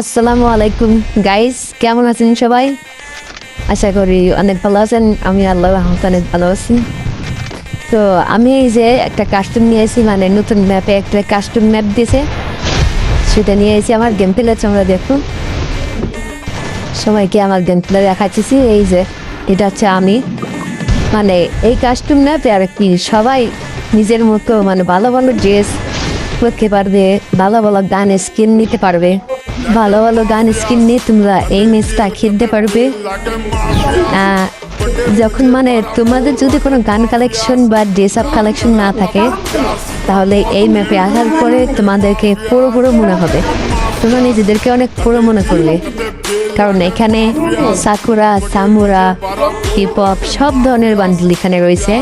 আসসালামু আলাইকুম গাইস কেমন আছেন সবাই? আশা করি অনেক ভালো আছেন, আমি আল্লাহ রহমত অনেক ভালো আছি। তো আমি এই যে একটা কাস্টম নিয়ে এসেছি মানে নতুন ম্যাপে একটা কাস্টম ম্যাপ দিয়েছে সেটা নিয়ে এসেছি আমার গেম প্লে তোমরা দেখুন সবাইকে আমার গেম প্লে দেখাচ্ছি এই যে, এটা হচ্ছে আমি। মানে এই কাস্টম ম্যাপে আর কি সবাই নিজের মতো মানে ভালো ভালো ড্রেস করতে পারবে, ভালো ভালো গান স্কিন নিতে পারবে। ভালো ভালো গান স্কিন নিয়ে তোমরা এই ম্যাচটা খেলতে পারবে। যখন মানে তোমাদের যদি কোনো গান কালেকশন বা ড্রেস আপ কালেকশন না থাকে, তাহলে এই ম্যাপে আসার পরে তোমাদেরকে পুরো পুরো মনে হবে। তোমরা নিজেদেরকে অনেক পুরো মনে করবে। কারণ এখানে সাকুরা, সামুরা হিপ হপ সব ধরনের বান্ডেল এখানে রয়েছে।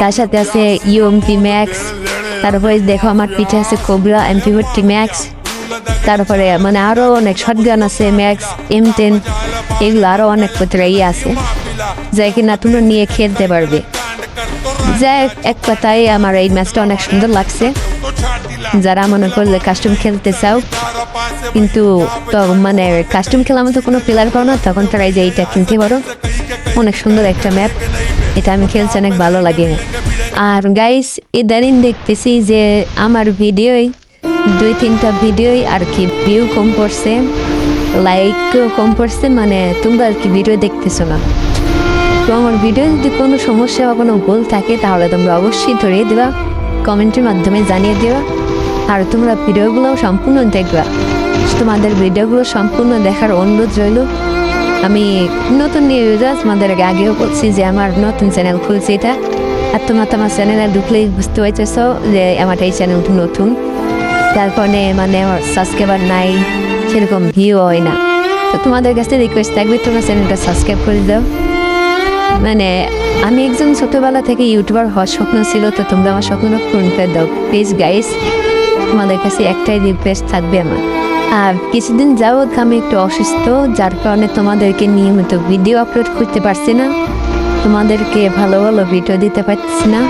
তার সাথে আছে ইউএমপি ম্যাক্স তারপরে দেখো আমার পিঠে আছে কোবরা এমপি ফোরটি ম্যাক্স তারপরে মানে আরও অনেক শটগান আছে ম্যাক্স এম টেন এগুলো আরও অনেক ক্ষেত্রে ইয়ে আছে। যাই কিনা তোমরা নিয়ে খেলতে পারবে। যাই এক কথায় আমার এই ম্যাচটা অনেক সুন্দর লাগছে। যারা মনে করলে কাস্টম খেলতে চাও, কিন্তু তো মানে কাস্টম খেলার মতো কোনো প্লেয়ার পাও না, তখন তারা এই যে এইটা কিনতে পারো। অনেক সুন্দর একটা ম্যাপ এটা আমি খেলছি অনেক ভালো লাগে। আর গাইস ইদানিং দেখতেছি যে আমার ভিডিওই দুই তিনটা ভিডিওই আর কি ভিউ কম পড়ছে। লাইকও কম পড়ছে মানে তোমরা আর কি ভিডিও দেখতেছো না। তো আমার ভিডিও যদি কোনো সমস্যা বা কোনো ভুল থাকে তাহলে তোমরা অবশ্যই ধরিয়ে দেবা, কমেন্টের মাধ্যমে জানিয়ে দেবা। আর তোমরা ভিডিওগুলো সম্পূর্ণ দেখবা। তোমাদের ভিডিওগুলো সম্পূর্ণ দেখার অনুরোধ রইল। আমি নতুন ইউজার তোমাদের আগেও বলছি যে আমার নতুন চ্যানেল খুলছি এটা। আর তোমরা তোমার চ্যানেলে ঢুকলেই বুঝতে পারতেছ যে আমার এই চ্যানেলটা নতুন। যার কারণে মানে আমার সাবস্ক্রাইবার নাই, সেরকম ভিউ হয় না। তো তোমাদের কাছে রিকোয়েস্ট থাকবে, তোমরা চ্যানেলটা সাবস্ক্রাইব করে দাও। মানে আমি একজন ছোটবেলা থেকে ইউটিউবার হওয়ার স্বপ্ন ছিল, তো তোমরা আমার স্বপ্নটা পূরণ করে দাও। প্লিজ গাইস তোমাদের কাছে একটাই রিকোয়েস্ট থাকবে আমার। আর কিছুদিন যাবৎ আমি একটু অসুস্থ, যার কারণে তোমাদেরকে নিয়মিত ভিডিও আপলোড করতে পারছি না। তোমাদেরকে ভালো ভালো ভিডিও দিতে পারছি না।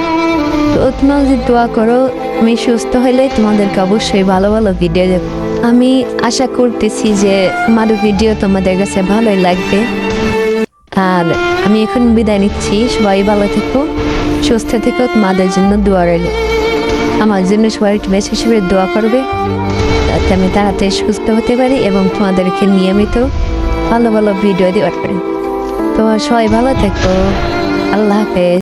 তো তোমরা যদি দোয়া করো আমি সুস্থ হলে তোমাদেরকে অবশ্যই ভালো ভালো ভিডিও দেব। আমি আশা করতেছি যে আমার ভিডিও তোমাদের কাছে ভালোই লাগবে। আর আমি এখন বিদায় নিচ্ছি। সবাই ভালো থেকো, সুস্থ থেকো, তোমাদের জন্য দোয়া রইল। আমার জন্য সবাই একটু বেশি হিসেবে দোয়া করবে, যাতে আমি তাড়াতাড়ি সুস্থ হতে পারি এবং তোমাদেরকে নিয়মিত ভালো ভালো ভিডিও দেওয়ার পারি। তো সবাই ভালো থেকো। আল্লাহ হাফেজ।